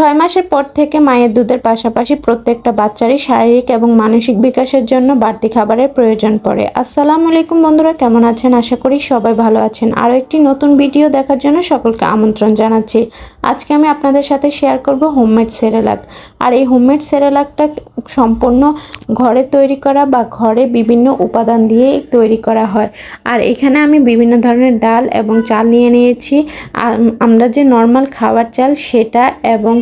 ছয় মাসের পর থেকে মায়ের দুধের পাশাপাশি প্রত্যেকটা বাচ্চারই শারীরিক এবং মানসিক বিকাশের জন্য বাড়তি খাবারের প্রয়োজন পড়ে। আসসালামু আলাইকুম বন্ধুরা, কেমন আছেন? আশা করি সবাই ভালো আছেন। আরও একটি নতুন ভিডিও দেখার জন্য সকলকে আমন্ত্রণ জানাচ্ছি। আজকে আমি আপনাদের সাথে শেয়ার করব হোমমেড সেরেলাক। আর এই হোমমেড সেরেলাকটা সম্পূর্ণ ঘরে তৈরি করা বা ঘরে বিভিন্ন উপাদান দিয়ে তৈরি করা হয়। আর এখানে আমি বিভিন্ন ধরনের ডাল এবং চাল নিয়ে নিয়েছি। আমরা যে নর্মাল খাবার চাল সেটা এবং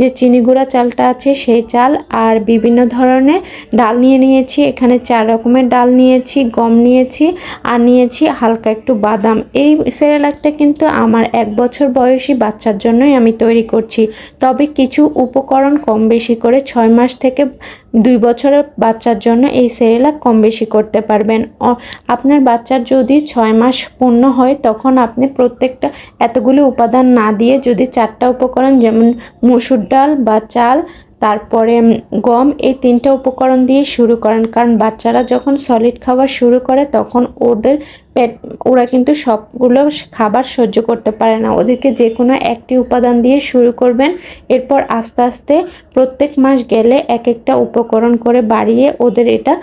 যে চিনি গুঁড়া চালটা আছে সেই চাল আর বিভিন্ন ধরনের ডাল নিয়ে নিয়েছি। এখানে চার রকমের ডাল নিয়েছি, গম নিয়েছি আর নিয়েছি হালকা একটু বাদাম। এই সেরেলাকটা কিন্তু আমার এক বছর বয়সী বাচ্চার জন্যই আমি তৈরি করছি। তবে কিছু উপকরণ কম বেশি করে ছয় মাস থেকে দুই বছরের বাচ্চার জন্য এই সেরেলাক কম বেশি করতে পারবেন। আপনার বাচ্চার যদি ছয় মাস পূর্ণ হয় তখন আপনি প্রত্যেকটা এতগুলো উপাদান না দিয়ে যদি চারটা উপকরণ যেমন মসুর ডাল বা চাল, তারপরে গম, এই তিনটা উপকরণ দিয়ে শুরু করেন। কারণ বাচ্চারা যখন সলিড খাবার শুরু করে, তখন ওদের পেট, ওরা কিন্তু সবগুলো খাবার সহ্য করতে পারে না। ওদেরকে যে কোনো একটি উপাদান দিয়ে শুরু করবেন। এরপর আস্তে আস্তে প্রত্যেক মাস গেলে এক একটা উপকরণ করে বাড়িয়ে ওদের এটা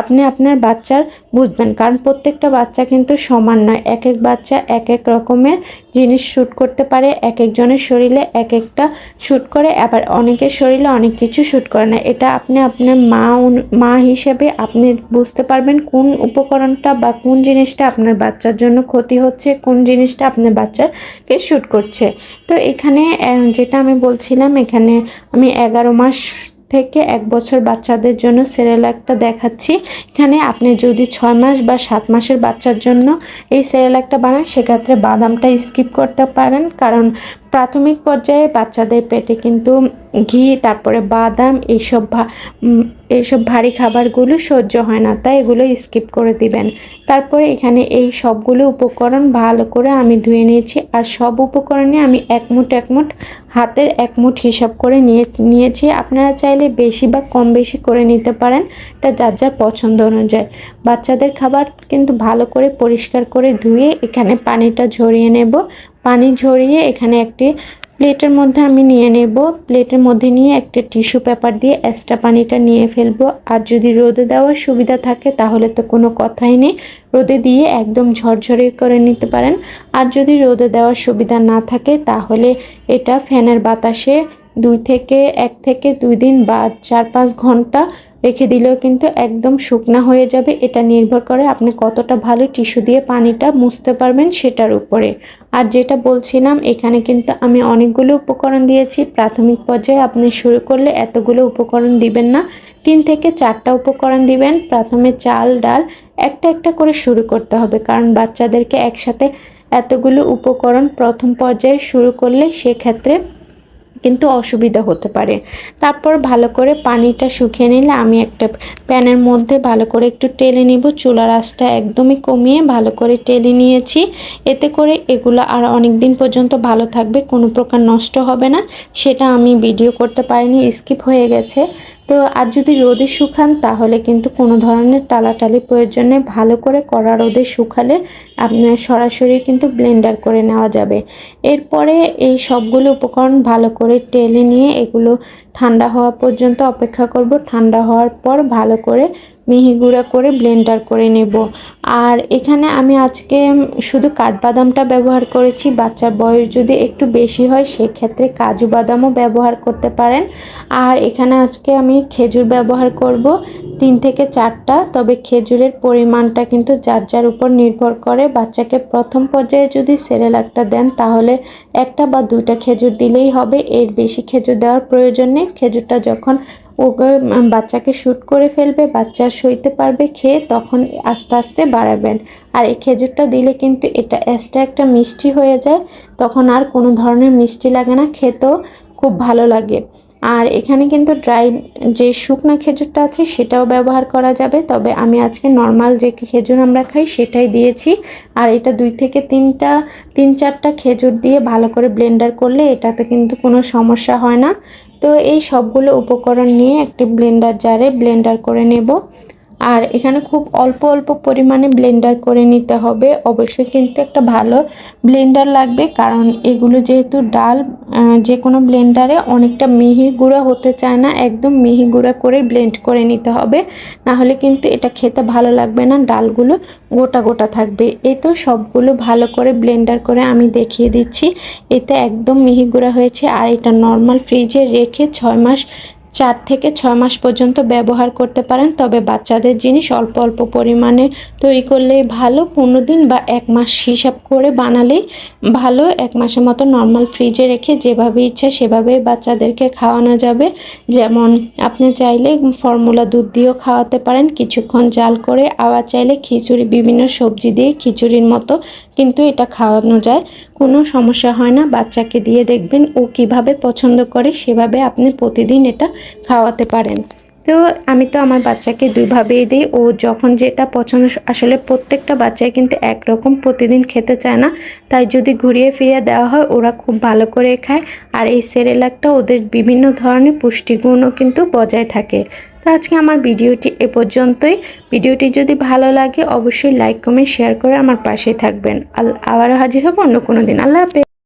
আপনি আপনার বাচ্চার বুঝবেন। কারণ প্রত্যেকটা বাচ্চা কিন্তু সমান নয়। এক এক বাচ্চা এক এক রকমের জিনিস শ্যুট করতে পারে। এক একজনের শরীরে এক একটা শ্যুট করে। আবার অনেকের শরীরে অনেক কিছু শ্যুট করে না। এটা আপনি আপনার মা মা হিসেবে আপনি বুঝতে পারবেন কোন উপকরণটা বা কোন জিনিসটা আপনার বাচ্চার জন্য ক্ষতি হচ্ছে, কোন জিনিসটা আপনার বাচ্চাকে শ্যুট করছে। তো এখানে যেটা আমি বলছিলাম, এখানে আমি এগারো মাস থেকে এক বছর বাচ্চাদের জন্য সেরেলাকটা দেখাচ্ছি। এখানে আপনি যদি ছয় মাস বা সাত মাসের বাচ্চার জন্য এই সেরেলাকটা বানান, সেক্ষেত্রে বাদামটা স্কিপ করতে পারেন। কারণ প্রাথমিক পর্যায়ে বাচ্চাদের পেটে কিন্তু ঘি, তারপরে বাদাম এইসব এইসব ভারী খাবারগুলো সহ্য হয় না, তাই এগুলো স্কিপ করে দিবেন। তারপরে এখানে এই সবগুলো উপকরণ ভালো করে আমি ধুয়ে নিয়েছি, আর সব উপকরণে আমি এক মুঠ, এক হাতের এক মুঠ হিসাব করে নিয়ে, নিয়েছি। আপনারা চাইলে বেশি বা কম বেশি করে নিতে পারেন, এটা যার যার পছন্দ অনুযায়ী। বাচ্চাদের খাবার কিন্তু ভালো করে পরিষ্কার করে ধুয়ে এখানে পানিটা ঝরিয়ে নেব। পানি ঝরিয়ে এখানে একটি প্লেটের মধ্যে আমি নিয়ে নেব। প্লেটের মধ্যে নিয়ে একটা টিস্যু পেপার দিয়ে এক্সট্রা পানিটা নিয়ে ফেলব। আর যদি রোদে দেওয়ার সুবিধা থাকে, তাহলে তো কোনো কথাই নেই। রোদে দিয়ে একদম ঝরঝরে করে নিতে পারেন। আর যদি রোদে দেওয়ার সুবিধা না থাকে, তাহলে এটা ফ্যানের বাতাসে দুই থেকে, এক থেকে দুই দিন বা চার পাঁচ ঘণ্টা রেখে দিলেও কিন্তু একদম শুকনা হয়ে যাবে। এটা নির্ভর করে আপনি কতটা ভালো টিস্যু দিয়ে পানিটা মুছতে পারবেন সেটার উপরে। আর যেটা বলছিলাম, এখানে কিন্তু আমি অনেকগুলো উপকরণ দিয়েছি। প্রাথমিক পর্যায়ে আপনি শুরু করলে এতগুলো উপকরণ দিবেন না। তিন থেকে চারটা উপকরণ দিবেন। প্রথমে চাল, ডাল, একটা একটা করে শুরু করতে হবে। কারণ বাচ্চাদেরকে একসাথে এতগুলো উপকরণ প্রথম পর্যায়ে শুরু করলে সেক্ষেত্রে কিন্তু অসুবিধা হতে পারে। তারপর ভালো করে পানিটা শুকিয়ে নিলে আমি একটা প্যানের মধ্যে ভালো করে একটু টেলে নিব। চুলার আঁচটা একদমই কমিয়ে ভালো করে টেলে নিয়েছি। এতে করে এগুলো আর অনেক দিন পর্যন্ত ভালো থাকবে, কোনো প্রকার নষ্ট হবে না। সেটা আমি ভিডিও করতে পারিনি স্কিপ হয়ে গেছে। তো আর যদি রোদে শুকান, তাহলে কিন্তু কোনো ধরনের টালাটালি প্রয়োজনে ভালো করে কড়া রোদে শুকালে আপনার সরাসরি কিন্তু ব্লেন্ডার করে নেওয়া যাবে। এরপরে এই সবগুলো উপকরণ ভালো করে টেলে নিয়ে এগুলো ঠান্ডা হওয়া পর্যন্ত অপেক্ষা করব। ঠান্ডা হওয়ার পর ভালো করে মিহি গুঁড়া করে ব্লেন্ডার করে নেব। আর এখানে আমি আজকে শুধু কাঠবাদামটা ব্যবহার করেছি, বাচ্চার বয়স যদি একটু বেশি হয় সেক্ষেত্রে কাজু বাদামও ব্যবহার করতে পারেন। আর এখানে আজকে আমি খেজুর ব্যবহার করব, তিন থেকে চারটা, তবে খেজুরের পরিমাণটা কিন্তু যার যার উপর নির্ভর করে। বাচ্চাকে প্রথম পর্যায়ে যদি সেরেলাকটা দেন, তাহলে একটা বা দুইটা খেজুর দিলেই হবে। এর বেশি খেজুর দেওয়ার প্রয়োজন নেই। খেজুরটা যখন ওকে বাচ্চাকে শ্যুট করে ফেলবে, বাচ্চা সইতে পারবে, খেয়ে তখন আস্তে আস্তে বাড়াবেন। আর এই খেজুরটা দিলে কিন্তু এটা এক্সট্রা একটা মিষ্টি হয়ে যায়, তখন আর কোনো ধরনের মিষ্টি লাগে না, খেতেও খুব ভালো লাগে। আর এখানে কিন্তু ড্রাই, যে শুকনো খেজুরটা আছে সেটাও ব্যবহার করা যাবে, তবে আমি আজকে নর্মাল যে খেজুর আমরা খাই সেটাই দিয়েছি। আর এটা দুই থেকে তিনটা, তিন চারটা খেজুর দিয়ে ভালো করে ব্লেন্ডার করলে এটাতে কিন্তু কোনো সমস্যা হয় না। তো এই সবগুলো উপকরণ নিয়ে একটি ব্লেন্ডার জারে ব্লেন্ডার করে নেব। আর এখানে খুব অল্প অল্প পরিমাণে ব্লেন্ডার করে নিতে হবে। অবশ্যই কিন্তু একটা ভালো ব্লেন্ডার লাগবে, কারণ এগুলো যেহেতু ডাল যে কোনো ব্লেন্ডারে অনেকটা মিহি গুঁড়া হতে চায় না, একদম মিহি গুঁড়া করে ব্লেন্ড করে নিতে হবে। না হলে কিন্তু এটা খেতে ভালো লাগবে না, ডালগুলো গোটা গোটা থাকবে। এই তো সবগুলো ভালো করে ব্লেন্ডার করে আমি দেখিয়ে দিচ্ছি। এতে একদম মিহি গুঁড়া হয়েছে, আর এটা নর্মাল ফ্রিজে রেখে ছয় মাস চার থেকে ছয় মাস পর্যন্ত ব্যবহার করতে পারেন, তবে বাচ্চাদের জিনিস অল্প অল্প পরিমাণে তৈরি করলেই ভালো। পনেরো দিন বা এক মাস হিসাব করে বানালেই ভালো। এক মাসের মতো নর্মাল ফ্রিজে রেখে যেভাবে ইচ্ছা সেভাবে বাচ্চাদেরকে খাওয়ানো যাবে। যেমন, আপনি চাইলে ফর্মুলা দুধ দিয়েও খাওয়াতে পারেন। কিছুক্ষণ জাল করে আবার চাইলে খিচুড়ি, বিভিন্ন সবজি দিয়ে খিচুড়ির মতো কিন্তু এটা খাওয়ানো যায়। কোনো সমস্যা হয় না। বাচ্চাকে দিয়ে দেখবেন ও কীভাবে পছন্দ করে, সেভাবে আপনি প্রতিদিন এটা খাওয়াতে পারেন। তো আমি তো আমার বাচ্চাকে দুইভাবেই দিই। ও যখন যেটা পছন্দ আসলে প্রত্যেকটা বাচ্চাই কিন্তু একরকম প্রতিদিন খেতে চায় না। তাই যদি ঘুরিয়ে ফিরিয়ে দেওয়া হয়, ওরা খুব ভালো করে খায়। আর এই সেরেলাকটা ওদের বিভিন্ন ধরনের পুষ্টিগুণও কিন্তু বজায় থাকে। তো আজকে আমার ভিডিওটি এ পর্যন্তই। ভিডিওটি যদি ভালো লাগে, অবশ্যই লাইক, কমেন্ট, শেয়ার করে আমার পাশে থাকবেন। আল, আবারও হাজির হব অন্য কোনো দিন। আল্লাহ হাফেজ।